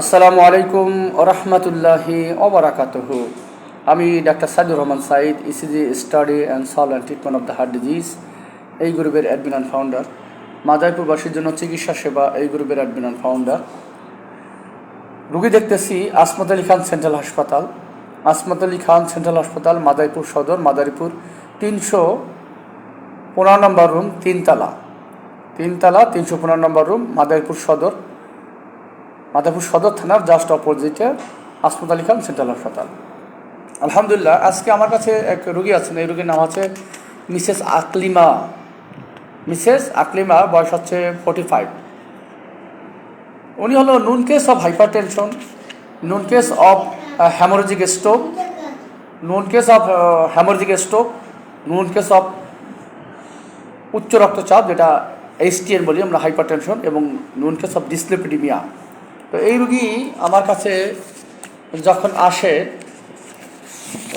আসসালামু আলাইকুম রহমতুল্লাহি ওবরাকাতুহ আমি doctor Saidur Rahman Sayeed ECG study and solve and treatment of the heart disease এই গ্রুপের অ্যাডমিন অ্যান্ড ফাউন্ডার মাদারীপুরবাসীর জন্য চিকিৎসা সেবা, এই গ্রুপের অ্যাডমিন অ্যান্ড ফাউন্ডার রুগী দেখতেছি আসমত আলী খান সেন্ট্রাল হাসপাতাল। আসমত আলী খান সেন্ট্রাল হাসপাতাল, মাদারীপুর সদর, মাদারীপুর তিনশো পনেরো নম্বর রুম, তিনতলা। তিনতলা, তিনশো পনেরো নম্বর রুম, মাদারীপুর সদর। মাদারীপুর সদর থানার জাস্ট অপোজিটে আসমত আলী খান সেন্ট্রাল হাসপাতাল। আলহামদুলিল্লাহ, আজকে আমার কাছে এক রুগী আছেন, এই রুগীর নাম হচ্ছে মিসেস আকলিমা। মিসেস আকলিমা বয়স হচ্ছে ফোর্টি ফাইভ উনি হলো known case of hypertension known case of haemorrhagic stroke known case of haemorrhagic stroke known case of উচ্চ রক্তচাপ, যেটা এইচটিএন বলি আমরা হাইপার টেনশন এবং নুন কেস অফ ডিসলিপিডিমিয়া তো এই রুগী আমার কাছে যখন আসে,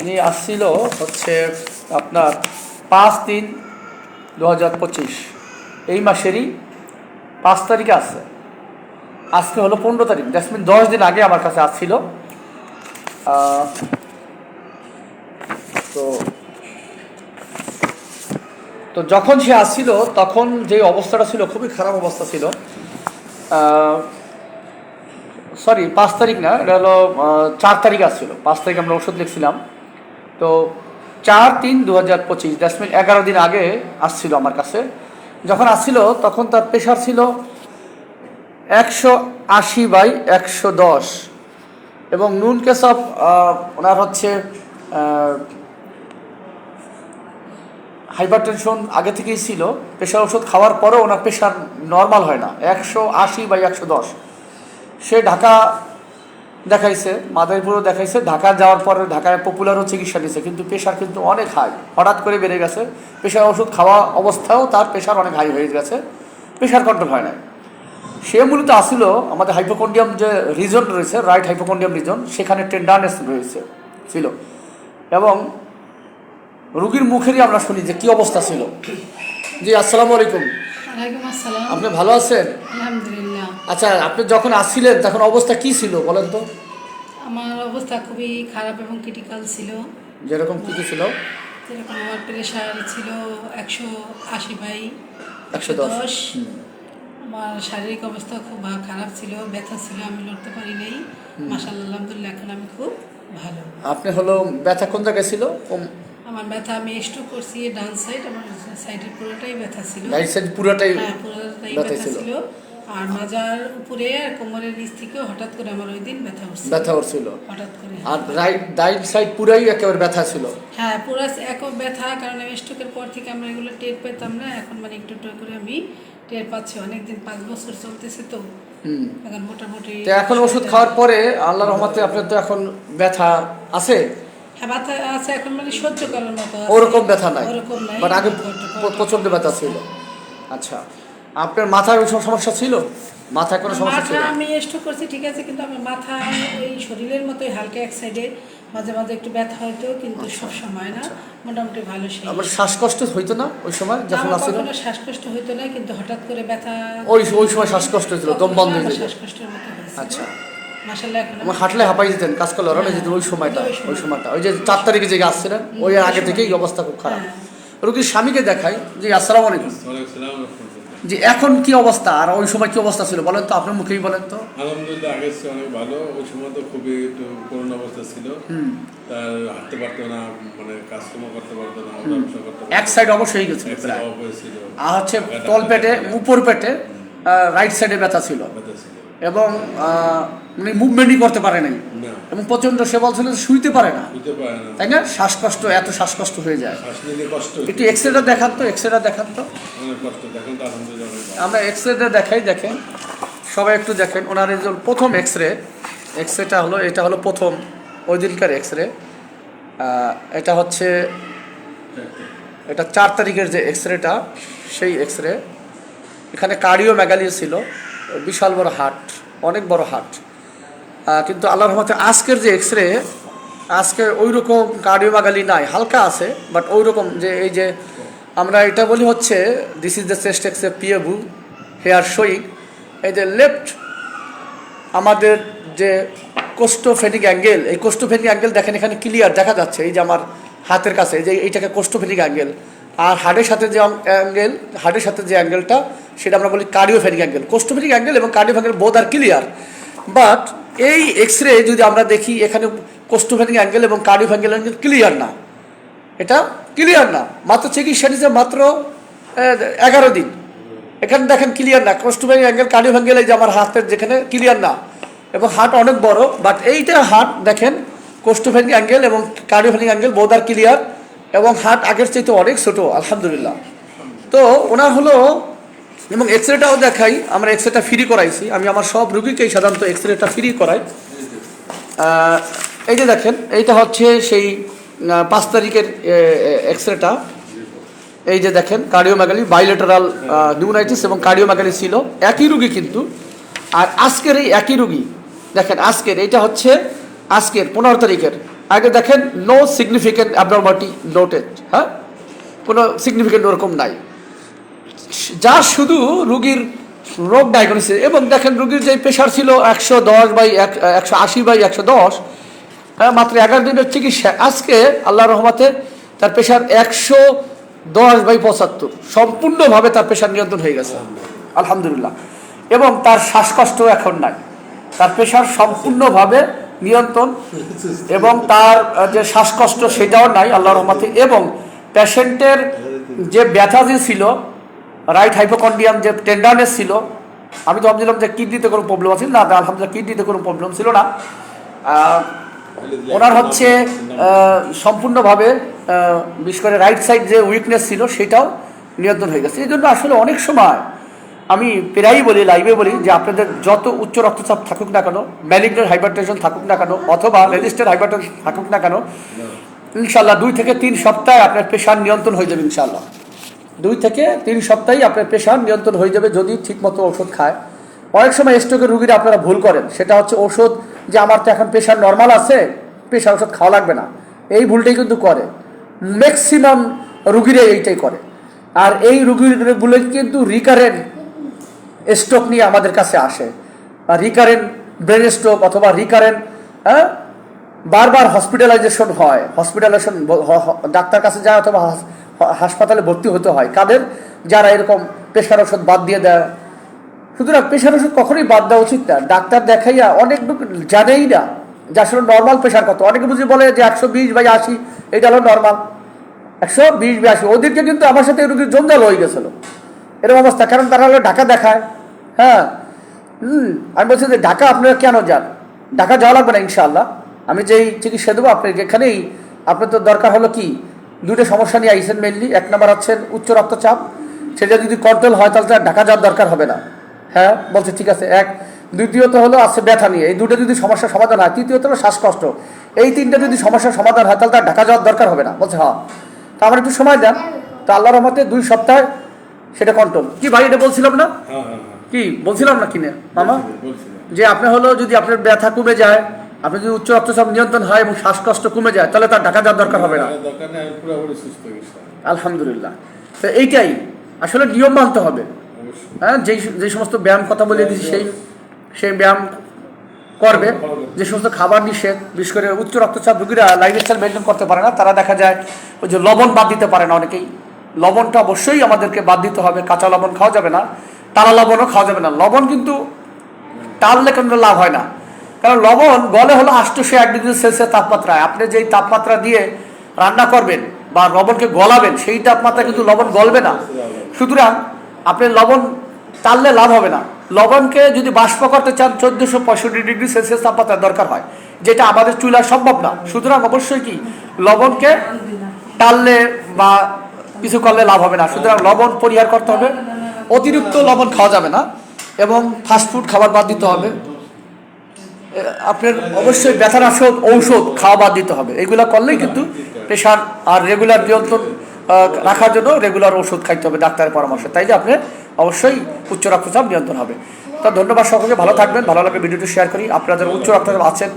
উনি আসছিল হচ্ছে আপনার পাঁচ তিন দু হাজার পঁচিশ। এই মাসেরই পাঁচ তারিখে আসছে আজকে হলো পনেরো তারিখ দ্যাটস দশ দিন আগে আমার কাছে আসছিল। তো তো যখন সে আসছিল, তখন যে অবস্থাটা ছিল, খুবই খারাপ অবস্থা ছিল। সরি পাঁচ তারিখ না, এটা হলো চার তারিখ আসছিল। পাঁচ তারিখ আমরা ওষুধ লিখছিলাম। তো চার তিন দু হাজার পঁচিশ দ্যাটস মিন এগারো দিন আগে আসছিল আমার কাছে। যখন আসছিল, তখন তার প্রেশার ছিল একশো আশি বাই একশো দশ। এবং নুন কেস অফ ওনার হচ্ছে হাইপার টেনশন আগে থেকেই ছিল। প্রেশার ওষুধ খাওয়ার পরেও ওনার প্রেশার নর্মাল হয় না। একশো আশি বাই একশো দশ। সে ঢাকা দেখাইছে মাদারীপুরও দেখাইছে ঢাকা যাওয়ার পরে ঢাকায় পপুলারও চিকিৎসা নিয়েছে কিন্তু প্রেশার কিন্তু অনেক হাই হঠাৎ করে বেড়ে গেছে। প্রেশার ওষুধ খাওয়া অবস্থাও তার প্রেশার অনেক হাই হয়ে গেছে। প্রেশার কন্ট্রোল হয় না সে মূলত আসিল আমাদের হাইপোকন্ডিয়াম যে রিজন রয়েছে রাইট হাইপোকন্ডিয়াম রিজন সেখানে টেন্ডারনেস রয়েছে ছিল। এবং রুগীর মুখেরই আমরা শুনি যে কি অবস্থা ছিল। জি আসসালামু আলাইকুম। আপনি ভালো আছেন? আলহামদুলিল্লাহ। আচ্ছা আপনি যখন আসছিলেন তখন অবস্থা কি ছিল বলেন তো? আমার অবস্থা খুবই খারাপ এবং ক্রিটিক্যাল ছিল। যেরকম কি কি ছিল? যেরকম আমার প্রেশার ছিল একশো আশি বাই 110 দশ। আমার শারীরিক অবস্থা খুব খারাপ ছিল ব্যথা ছিল আমি লড়তে পারি নাই। মাসাল্লাহ আলহামদুলিল্লাহ এখন আমি খুব ভালো। আপনি হলো ব্যথা কোন জায়গায় ছিল? আমার ব্যথা আমি স্ট্রোক করছি ডান সাইড আমার সাইডের পুরোটাই ব্যথা ছিল। রাইট সাইড পুরোটাই হ্যাঁ পুরোটাই ব্যথা ছিল। আর মাজার উপরে আর কোমরের নিচ থেকেও হঠাৎ করে আমার ওই দিন ব্যথা উঠছে ব্যথা উঠছিল। হঠাৎ করে। আর রাইট রাইট সাইড পুরাই একেবারে ব্যথা ছিল। হ্যাঁ পুরো এক ব্যথা কারণ আমি স্ট্রোকের পর থেকে আমরা এগুলো টের পেতাম না। এখন মানে একটু একটু করে আমি টের পাচ্ছি। অনেকদিন পাঁচ বছর চলতেছে তো। এখন মোটামুটি তো এখন ওষুধ খাওয়ার পরে আল্লাহ রহমতে আপনার তো এখন ব্যথা আছে? হ্যাঁ ব্যথা আছে এখন মানে সহ্য করার মতো ওরকম ব্যথা নাই। ওরকম নাই। বাট আগে প্রচণ্ড ব্যথা ছিল। আচ্ছা। আপনার মাথায় কোনো সমস্যা ছিল? মাথায় কোনো সমস্যা ছিল? আমি স্ট্রোক করছি ঠিক আছে কিন্তু আমার মাথা ওই শরীরের মতোই হালকা এক সাইডে মাঝে মাঝে একটু ব্যথা হয়তো কিন্তু সব সময় না মোটামুটি ভালো সেই। আমার শ্বাসকষ্ট হইতো না ওই সময় যখন আমার আসছিল কখনো শ্বাসকষ্ট হইতো না কিন্তু হঠাৎ করে ব্যথা ওই ওই সময় শ্বাসকষ্ট হয়েছিল দম বন্ধ হয়ে যেত। শ্বাসকষ্টের মতো আচ্ছা। এখন আমার হাঁটলে হাঁপাই যেতেন কাজ করলে ওরা যেতেন ওই সময়টা ওই সময়টা। ওই যে চার তারিখে যে আসছিলেন ওই আগে থেকেই অবস্থা খুব খারাপ। হ্যাঁ। রোগীর স্বামীকে দেখাই যে আসসালামু আলাইকুম। যে এখন কি অবস্থা? আর ওই সময় কি অবস্থা ছিল? বলেন তো আপনার মুখেই বলেন তো। আলহামদুলিল্লাহ আগের চেয়ে অনেক ভালো। ওই সময় তো খুবই একটু করোনা অবস্থা ছিল। তার হাঁটতে পারতো না মানে কাজকর্ম করতে পারতো না এক সাইড অবশ্যই গেছিল এক প্রায় side আর হচ্ছে তল পেটে উপর পেটে রাইট সাইডে ব্যথা ছিল। এবং মানে মুভমেন্টই করতে পারে নাই। না। এবং প্রচণ্ড সে বলছিল শুইতে পারে না। বুঝতে পারে না। তাই না? শ্বাসকষ্ট এত শ্বাসকষ্ট হয়ে যায়। কষ্ট একটু এক্সরেটা দেখান তো এক্সরেটা দেখান তো। আমরা এক্সরেটা দেখাই দেখেন। সবাই একটু দেখেন ওনার এই যে প্রথম এক্সরে এক্সরেটা হলো এটা হলো প্রথম ওই দিনকার এক্সরে এটা হচ্ছে এটা চার তারিখের যে এক্সরেটা সেই এক্সরে এখানে কার্ডিও ম্যাগালিও ছিল বিশাল বড় হাট অনেক বড় হার্ট কিন্তু আল্লাহর রহমতে আজকের যে এক্সরে আজকে ওই রকম কার্ডিও ম্যাগালি নাই, হালকা আছে বাট ওই রকম যে এই যে আমরা এটা বলি হচ্ছে this is the chest X ray PA view here showing এই যে লেফট আমাদের যে কোস্টোফেনিক অ্যাঙ্গেল এই কোস্টোফেনিক অ্যাঙ্গেল দেখেন এখানে ক্লিয়ার দেখা যাচ্ছে, এই যে আমার হাতের কাছে যে এইটাকে কোস্টোফেনিক অ্যাঙ্গেল আর হাড়ের সাথে যে অ্যাঙ্গেল হাড়ের সাথে যে অ্যাঙ্গেলটা সেটা আমরা বলি কার্ডিওফেনিক অ্যাঙ্গেল কোস্টোফেনিক অ্যাঙ্গেল এবং cardiophrenic angle both are clear but এই এক্স রে যদি আমরা দেখি, এখানে কোস্টোফেনিক অ্যাঙ্গেল এবং কার্ডিওফেনিক অ্যাঙ্গেল ক্লিয়ার না। এটা ক্লিয়ার না। মাত্র চিকিৎসা নিচ্ছে মাত্র এগারো দিন। এখানে দেখেন ক্লিয়ার না। কোস্টোফেনিক অ্যাঙ্গেল কার্ডিওফেনিক এই যে আমার হাতের যেখানে ক্লিয়ার না। এবং হার্ট অনেক বড় বাট এইটা হার্ট দেখেন কোস্টোফেনিক অ্যাঙ্গেল এবং কার্ডিওফেনিক অ্যাঙ্গেল বোধ আর ক্লিয়ার এবং হার্ট আগের চাইতে অনেক ছোটো, আলহামদুলিল্লাহ। তো ওনার হলো এবং এক্স রেটাও দেখাই, আমরা এক্স রেটা ফ্রি করাইছি। আমি আমার সব রুগীকেই সাধারণত এক্স রেটা ফ্রি করাই এই যে দেখেন, এইটা হচ্ছে সেই পাঁচ তারিখের এক্স রেটা এই যে দেখেন কার্ডিওম্যাগালি বাইলেটারাল নিউনাইটিস এবং কার্ডিওম্যাগালি ছিল। একই রুগী কিন্তু। আর আজকের এই একই রুগী, দেখেন আজকের, এইটা হচ্ছে আজকের, পনেরো তারিখের। আগে দেখেন নো সিগনিফিকেন্ট অ্যাবনর্মালিটি নোটেড হ্যাঁ? কোনো সিগনিফিকেন্ট ওরকম নাই। যা শুধু রুগীর রোগ ডায়াগনোসিস এবং দেখেন রুগীর যে প্রেশার ছিল একশো দশ বাই একশো আশি বাই একশো দশ হ্যাঁ মাত্র এগারো দিনের চিকিৎসা। আজকে আল্লাহ রহমাতে তার প্রেশার একশো দশ বাই পঁচাত্তর। সম্পূর্ণভাবে তার প্রেশার নিয়ন্ত্রণ হয়ে গেছে। আলহামদুলিল্লাহ। এবং তার শ্বাসকষ্ট এখন নাই। তার প্রেশার সম্পূর্ণভাবে নিয়ন্ত্রণ এবং তার যে শ্বাসকষ্ট সেটাও নাই আল্লাহ রহমাতে। এবং পেশেন্টের যে ব্যথা যে ছিল রাইট হাইপোকন্ডিয়াম যে টেন্ডারনেস ছিল, আমি তো ভাবছিলাম যে কিডনিতে কোনো প্রবলেম আছে। না আলহামদুলিল্লাহ কিডনিতে কোনো প্রবলেম ছিল না। ওনার হচ্ছে সম্পূর্ণভাবে বিশেষ করে রাইট সাইড যে উইকনেস ছিল, সেটাও নিয়ন্ত্রণ হয়ে গেছে। এই জন্য আসলে অনেক সময় আমি প্রায়ই বলি লাইভে বলি যে আপনাদের যত উচ্চ রক্তচাপ থাকুক না কেন ম্যালিগনেন্ট হাইপারটেনশন থাকুক না কেন, অথবা রেজিস্টার্ড হাইপারটেনশন থাকুক না কেন ইনশাল্লাহ দুই থেকে তিন সপ্তাহে আপনার প্রেশার নিয়ন্ত্রণ হয়ে যাবে ইনশাল্লাহ দুই থেকে তিন সপ্তাহেই আপনার প্রেশার নিয়ন্ত্রণ হয়ে যাবে যদি ঠিকমতো ওষুধ খায়। অনেক সময় স্ট্রোকের রুগীরা আপনারা ভুল করেন। সেটা হচ্ছে ওষুধ যে আমার তো এখন প্রেশার নর্মাল আছে প্রেশার ওষুধ খাওয়া লাগবে না। এই ভুলটাই কিন্তু করে। ম্যাক্সিমাম রুগীরা এইটাই করে। আর এই রুগীগুলো কিন্তু রিকারেন্ট স্ট্রোক নিয়ে আমাদের কাছে আসে। রিকারেন্ট ব্রেন স্ট্রোক অথবা রিকারেন্ট হ্যাঁ? বারবার হসপিটালাইজেশন হয়। হসপিটালাইজেশন ডাক্তার কাছে যায় অথবা হাসপাতালে ভর্তি হতে হয়। কাদের? যারা এরকম প্রেশার ওষুধ বাদ দিয়ে দেয়। সুতরাং প্রেশার ওষুধ কখনোই বাদ দেওয়া উচিত না। ডাক্তার দেখাইয়া অনেক লোক জানেই না যে আসলে নর্মাল প্রেশার কত। অনেকে বুঝি বলে যে একশো বিশ বাই আশি, এটা হলো নর্মাল একশো বিশ বাই আশি। ওদেরকে কিন্তু আমার সাথে রুগীর জঞ্জাল হয়ে গেছিল। এরকম অবস্থা। কারণ তারা হলো ঢাকা দেখায়। হ্যাঁ? হুম। আমি বলছি যে ঢাকা আপনারা কেন যান? ঢাকা যাওয়া লাগবে না ইনশাআল্লাহ। আমি যেই চিকিৎসা দেবো আপনি যেখানেই আপনার তো দরকার হলো কি? দুটো সমস্যা নিয়ে আইসেন মেনলি এক নম্বর হচ্ছেন উচ্চ রক্তচাপ। সেটা যদি কন্ট্রোল হয় তাহলে তার ঢাকা যাওয়ার দরকার হবে না। হ্যাঁ বলছে ঠিক আছে এক। দ্বিতীয়ত হলো আছে ব্যথা নিয়ে। এই দুটো যদি সমস্যার সমাধান হয় তৃতীয়ত হলো শ্বাসকষ্ট। এই তিনটা যদি সমস্যার সমাধান হয় তাহলে তার ঢাকা যাওয়ার দরকার হবে না। বলছে হ্যাঁ। তা আমার একটু সময় দেন। তা আল্লাহর রহমতে দুই সপ্তাহ সেটা কন্ট্রোল কি ভাই এটা বলছিলাম না? হ্যাঁ হ্যাঁ হ্যাঁ। কি বলছিলাম না কিনে? মামা? যে আপনি হলো যদি আপনার ব্যথা কমে যায় আপনি যদি উচ্চ রক্তচাপ নিয়ন্ত্রণ হয় এবং শ্বাসকষ্ট কমে যায় তাহলে তার ঢাকা যাওয়ার দরকার হবে না। আলহামদুলিল্লাহ। তো এইটাই আসলে নিয়ম মানতে হবে। হ্যাঁ যেই যে সমস্ত ব্যায়াম কথা বলে দিয়েছি সেই সেই ব্যায়াম করবে। যে সমস্ত খাবার নিষেধ বিশেষ করে উচ্চ রক্তচাপ রোগীরা লাইফস্টাইল মেনটেন করতে পারে না তারা দেখা যায় ওই যে লবণ বাদ দিতে পারে না অনেকেই। লবণটা অবশ্যই আমাদেরকে বাদ দিতে হবে কাঁচা লবণ খাওয়া যাবে না টালা লবণও খাওয়া যাবে না। লবণ কিন্তু টাললে কোনো লাভ হয় না। কারণ লবণ গলে হলো আষ্টশো এক ডিগ্রি সেলসিয়াস তাপমাত্রায় আপনি যেই তাপমাত্রা দিয়ে রান্না করবেন বা লবণকে গলাবেন, সেই তাপমাত্রা কিন্তু লবণ গলবে না। সুতরাং আপনি লবণ টাললে লাভ হবে না। লবণকে যদি বাষ্প করতে চান, চোদ্দশো পঁয়ষট্টি ডিগ্রি সেলসিয়াস তাপমাত্রা দরকার হয়, যেটা আমাদের চুলা সম্ভব না। সুতরাং অবশ্যই কি, লবণকে টাললে বা কিছু করলে লাভ হবে না। সুতরাং লবণ পরিহার করতে হবে। অতিরিক্ত লবণ খাওয়া যাবে না এবং ফাস্টফুড খাবার বাদ দিতে হবে। আপনার অবশ্যই ব্যথানাশক ঔষধ খাওয়া বাদ দিতে হবে। এগুলো করলেই কিন্তু প্রেশার আর রেগুলার নিয়ন্ত্রণ রাখার জন্য রেগুলার ওষুধ খাইতে হবে ডাক্তারের পরামর্শ। তাই যে আপনি অবশ্যই উচ্চ রক্তচাপ নিয়ন্ত্রণ হবে। তো ধন্যবাদ সকলকে, ভালো থাকবেন, ভালো লাগলে ভিডিওটি শেয়ার করি। আপনারা যারা উচ্চ রক্তচাপ আছেন,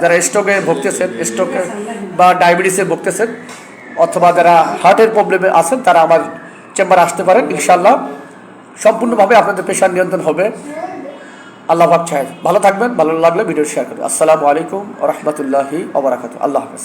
যারা স্ট্রোকে ভুগতেছেন স্ট্রোকে বা ডায়াবেটিসে ভুগতেছেন, অথবা যারা হার্টের প্রবলেমে আছেন, তারা আমার চেম্বার আসতে পারেন ইনশাল্লাহ সম্পূর্ণভাবে আপনাদের প্রেশার নিয়ন্ত্রণ হবে। আল্লাহ পাক ভালো থাকবেন ভালো লাগলে ভিডিও শেয়ার করবেন। আসসালামু আলাইকুম রহমতুল্লাহি আল্লাহ হাফেজ।